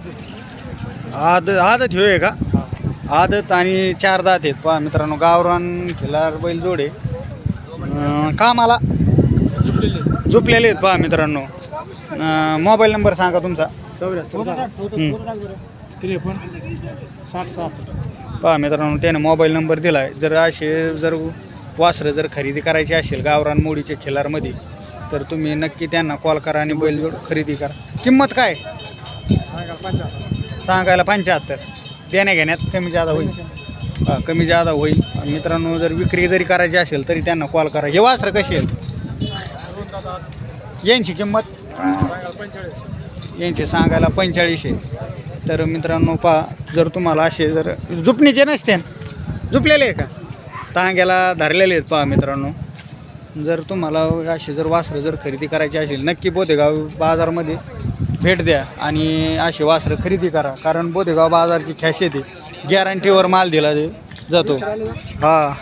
आद आदत ह्यो आहे का? आदत आणि चार दात आहेत. पहा मित्रांनो गावरान खिलार बैल जोडे कामाला झोपलेले आहेत पहा मित्रांनो. मोबाईल नंबर सांगा तुमचा. पहा मित्रांनो त्याने मोबाईल नंबर दिला आहे जर असे जर वासरं जर खरेदी करायची असेल गावरान मोडीचे खिलारमध्ये तर तुम्ही नक्की त्यांना कॉल करा आणि बैलजोड खरेदी करा. किंमत काय? सांगायला पंच्याहत्तर. देण्या घेण्यात कमी जादा होईल. हा, कमी जादा होईल. आणि मित्रांनो जर विक्री जरी करायची असेल तरी त्यांना कॉल करा. हे वासरं कशी आहेत? यांची किंमत? यांचे यांची सांगायला पंचेचाळीस आहे. तर मित्रांनो पहा जर तुम्हाला असे जर झुपणीचे नसते झुपलेले आहे का? तांग्याला धरलेले आहेत पहा मित्रांनो. जर तुम्हाला असे जर वासरं जर खरेदी करायची असेल नक्की बोधेगाव बाजारमध्ये भेट द्या आणि असे वासरं खरेदी करा. कारण बोधेगाव बाजारची खासियत येते गॅरंटीवर माल दिला जातो. हा.